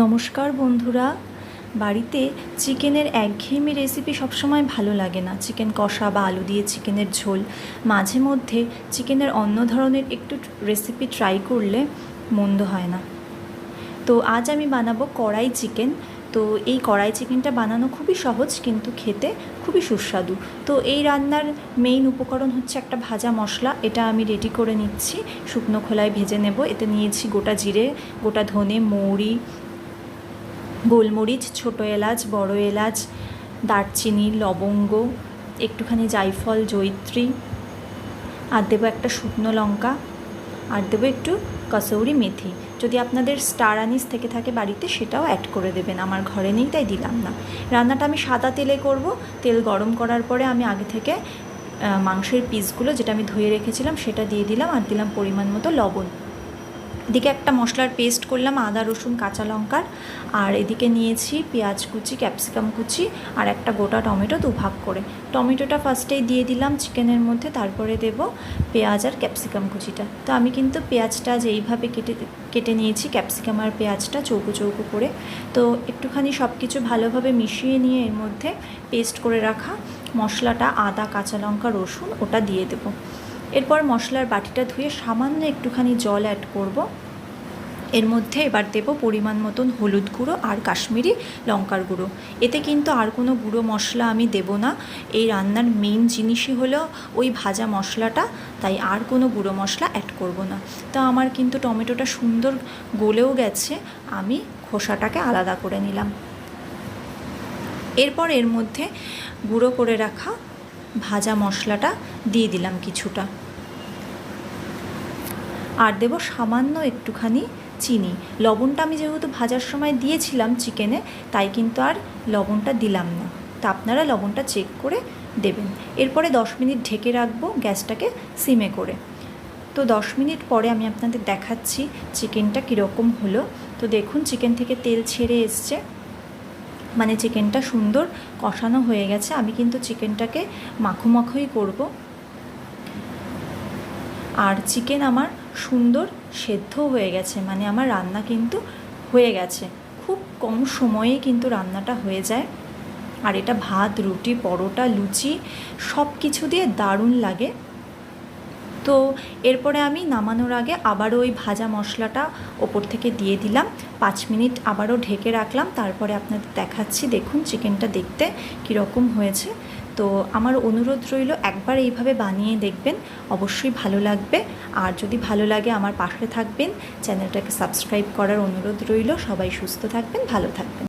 নমস্কার বন্ধুরা। বাড়িতে চিকেনের একঘেয়েমি রেসিপি সবসময় ভালো লাগে না। চিকেন কষা বা আলু দিয়ে চিকেনের ঝোল। মাঝে মধ্যে চিকেনের অন্য ধরনের একটু রেসিপি ট্রাই করলে মন্দ হয় না। তো আজ আমি বানাবো কড়াই চিকেন। তো এই কড়াই চিকেনটা বানানো খুবই সহজ, কিন্তু খেতে খুবই সুস্বাদু। তো এই রান্নার মেইন উপকরণ হচ্ছে একটা ভাজা মশলা। এটা আমি রেডি করে নিচ্ছি। শুকনো খোলায় ভেজে নেব। এতে নিয়েছি গোটা জিরে, গোটা ধনে, মৌরি গোলমরিচ, ছোটো এলাচ, বড় এলাচ, দারচিনি, লবঙ্গ, একটুখানি জায়ফল, জয়িত্রী, আর দেবো একটা শুকনো লঙ্কা, আর দেবো একটু কসৌরি মেথি। যদি আপনাদের স্টার আনিস থেকে থাকে বাড়িতে, সেটাও অ্যাড করে দেবেন। আমার ঘরে নেই, তাই দিলাম না। রান্নাটা আমি সাদা তেলে করব। তেল গরম করার পরে আমি আগে থেকে মাংসের পিসগুলো যেটা আমি ধুয়ে রেখেছিলাম, সেটা দিয়ে দিলাম, আর দিলাম পরিমাণ মতো লবণ। এদিকে একটা মশলার পেস্ট করলাম, আদা, রসুন, কাঁচা লঙ্কার, আর এদিকে নিয়েছি পেঁয়াজ কুচি ক্যাপসিকাম কুচি, আর একটা গোটা টমেটো দুভাগ করে। টমেটোটা ফার্স্টেই দিয়ে দিলাম চিকেনের মধ্যে, তারপরে দেব পেঁয়াজ আর ক্যাপসিকাম কুচিটা। তো আমি কিন্তু পেঁয়াজটা যেইভাবে কেটে কেটে নিয়েছি ক্যাপসিকাম আর পেঁয়াজটা চৌকো চৌকো করে। তো একটুখানি সব কিছু ভালোভাবে মিশিয়ে নিয়ে এর মধ্যে পেস্ট করে রাখা মশলাটা, আদা, কাঁচা লঙ্কা, রসুন, ওটা দিয়ে দেবো। এরপর মশলার বাটিটা ধুয়ে সামান্য একটুখানি জল অ্যাড করব। এর মধ্যে এবার দেব পরিমাণ মতন হলুদ গুঁড়ো আর কাশ্মীরি লঙ্কার গুঁড়ো। এতে কিন্তু আর কোনো গুঁড়ো মশলা আমি দেব না। এই রান্নার মেইন জিনিসই হলো ওই ভাজা মশলাটা, তাই আর কোনো গুঁড়ো মশলা অ্যাড করব না। তো আমার কিন্তু টমেটোটা সুন্দর গলেও গেছে, আমি খোসাটাকে আলাদা করে নিলাম। এরপর এর মধ্যে গুঁড়ো করে রাখা ভাজা মশলাটা দিয়ে দিলাম কিছুটা। আর দেবো সামান্য একটুখানি চিনি। লবণটা আমি যেহেতু ভাজার সময় দিয়েছিলাম চিকেনে, তাই কিন্তু আর লবণটা দিলাম না। তা আপনারা লবণটা চেক করে দেবেন। এরপরে দশ মিনিট ঢেকে রাখব গ্যাসটাকে সিমে করে। তো দশ মিনিট পরে আমি আপনাদের দেখাচ্ছি চিকেনটা কীরকম হলো। তো দেখুন, চিকেন থেকে তেল ছেড়ে এসছে। মানে চিকেনটা সুন্দর কষানো হয়ে গেছে। আমি কিন্তু চিকেনটাকে মাখো মাখোই করব। আর চিকেন আমার সুন্দর সেদ্ধ হয়ে গেছে মানে আমার রান্না কিন্তু হয়ে গেছে। খুব কম সময়ে কিন্তু রান্নাটা হয়ে যায়। আর এটা ভাত, রুটি, পরোটা, লুচি সব কিছু দিয়ে দারুণ লাগে। তো এরপরে আমি নামানোর আগে আবারও ওই ভাজা মশলাটা ওপর থেকে দিয়ে দিলাম। পাঁচ মিনিট আবারও ঢেকে রাখলাম। তারপরে আপনাদের দেখাচ্ছি। দেখুন, চিকেনটা দেখতে কীরকম হয়েছে। তো আমার অনুরোধ রইল, একবার এইভাবে বানিয়ে দেখবেন। অবশ্যই ভালো লাগবে। আর যদি ভালো লাগে আমার পাশে থাকবেন, চ্যানেলটাকে সাবস্ক্রাইব করার অনুরোধ রইল। সবাই সুস্থ থাকবেন, ভালো থাকবেন।